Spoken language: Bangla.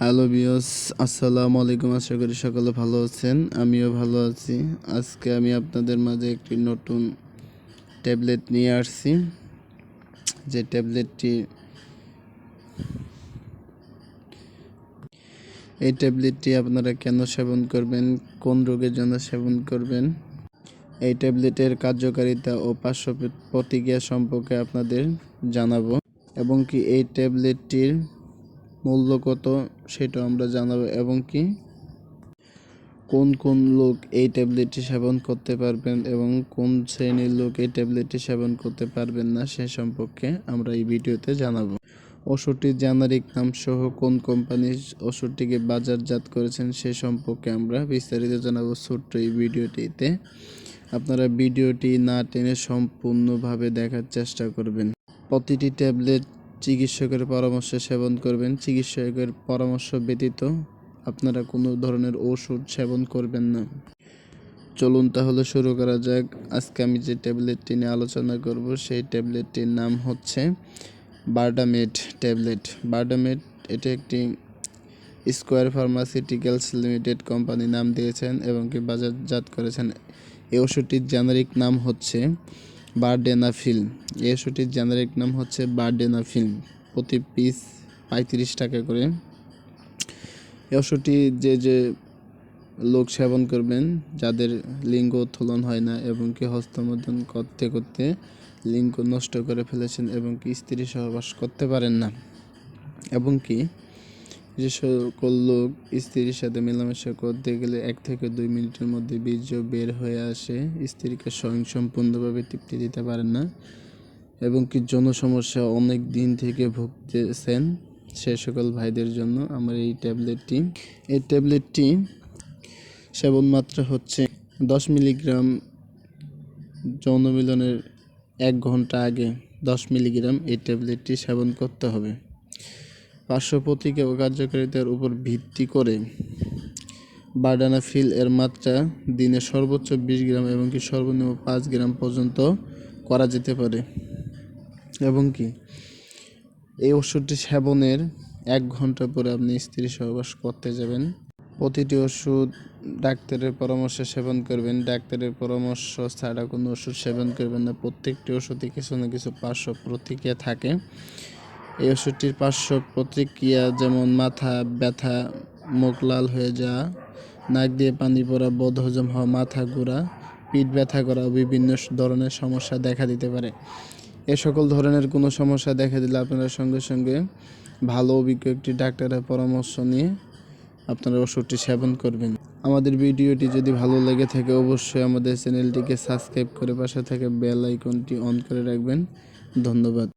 হ্যালো বিয়স আসসালামু আলাইকুম আশা করি সকলে ভালো আছেন। আমিও ভালো আছি। আজকে আমি আপনাদের মাঝে একটি নতুন ট্যাবলেট নিয়ে আসছি। যে ট্যাবলেটটি এই ট্যাবলেটটি আপনারা কেন সেবন করবেন? কোন রোগের জন্য সেবন করবেন? এই ট্যাবলেটের কার্যকারিতা ও পার্শ্ব প্রতিক্রিয়া সম্পর্কে আপনাদের জানাব। এবং কি এই ট্যাবলেটটির মূল্য কত সেটা আমরা জানাব। এবং কি? কোন কোন লোক এই ট্যাবলেটটি সেবন করতে পারবেন এবং কোন শ্রেণির লোক এই ট্যাবলেটটি সেবন করতে পারবেন না সে সম্পর্কে আমরা এই ভিডিওতে জানাব। ওষুধটির জেনারিক নাম সহ কোন কোম্পানি ওষুধটিকে বাজারজাত করেছেন সে সম্পর্কে আমরা বিস্তারিত জানাব ছোট্ট এই ভিডিওটিতে। আপনারা ভিডিওটি না টেনে সম্পূর্ণভাবে দেখার চেষ্টা করবেন। প্রতিটি ট্যাবলেট চিকিৎসকের পরামর্শ সেবন করবেন। চিকিৎসকের পরামর্শ ব্যতীত আপনারা কোনো ধরনের ওষুধ সেবন করবেন না। চলুন তাহলে শুরু করা যাক। আজকে আমি যে ট্যাবলেটটি নিয়ে আলোচনা করব, সেই ট্যাবলেটটির নাম হচ্ছে বার্ডামেট ট্যাবলেট। বার্ডামেট এটা একটি স্কোয়ার ফার্মাসিউটিক্যালস লিমিটেড কোম্পানি নাম দিয়েছেন এবং কি বাজারজাত করেছেন। এই ওষুধটির জেনারিক নাম হচ্ছে বারডেনাফিল এই ওষুধটির জেনারিক নাম হচ্ছে বারডেনাফিল প্রতি পিস পঁয়ত্রিশ টাকা করে। এই ওষুধটি যে যে লোক সেবন করবেন, যাদের লিঙ্গ উত্তোলন হয় না এবং কি হস্তমোদন করতে করতে লিঙ্গ নষ্ট করে ফেলেছেন এবং কি স্ত্রী সহবাস করতে পারেন না, এবং কি যে সকল লোক স্ত্রীর সাথে মেলামেশা করতে গেলে এক থেকে দুই মিনিটের মধ্যে বীর্য বের হয়ে আসে। স্ত্রীকে স্বয়ং সম্পূর্ণভাবে তৃপ্তি দিতে পারেন না, এবং কি যৌন সমস্যা অনেক দিন থেকে ভুগতেছেন সে সকল ভাইদের জন্য। আমার এই ট্যাবলেটটি এই ট্যাবলেটটি সেবন মাত্রা হচ্ছে দশ মিলিগ্রাম যৌন মিলনের এক ঘণ্টা আগে দশ মিলিগ্রাম এই ট্যাবলেটটি সেবন করতে হবে। পার্শ্ব প্রতিক্রিয়া ও কার্যকারিতার উপর ভিত্তি করে বার্ডানাফিল এর মাত্রা দিনে সর্বোচ্চ বিশ গ্রাম এবং কি সর্বনিম্ন পাঁচ গ্রাম পর্যন্ত করা যেতে পারে। এবং কি, এই ওষুধটি সেবনের এক ঘণ্টা পরে আপনি স্ত্রী সহবাস করতে যাবেন। প্রতিটি ওষুধ ডাক্তারের পরামর্শে সেবন করবেন। ডাক্তারের পরামর্শ ছাড়া কোনো ওষুধ সেবন করবেন না। প্রত্যেকটি ওষুধে কিছু না কিছু পার্শ্ব প্রতিক্রিয়া থাকে। এই ওষুধটির পার্শ্ব প্রতিক্রিয়া যেমন মাথা ব্যথা, মুখ লাল হয়ে যাওয়া, নাক দিয়ে পানি পড়া বদহজম হওয়া, মাথা ঘোরা, পিঠ ব্যথা করা বিভিন্ন ধরনের সমস্যা দেখা দিতে পারে। এ সকল ধরনের কোনো সমস্যা দেখা দিলে আপনারা সঙ্গে সঙ্গে ভালো অভিজ্ঞ একটি ডাক্তারের পরামর্শ নিয়ে আপনারা ওষুধটি সেবন করবেন। আমাদের ভিডিওটি যদি ভালো লেগে থাকে অবশ্যই আমাদের চ্যানেলটিকে সাবস্ক্রাইব করে পাশে থেকে বেল আইকনটি অন করে রাখবেন। ধন্যবাদ।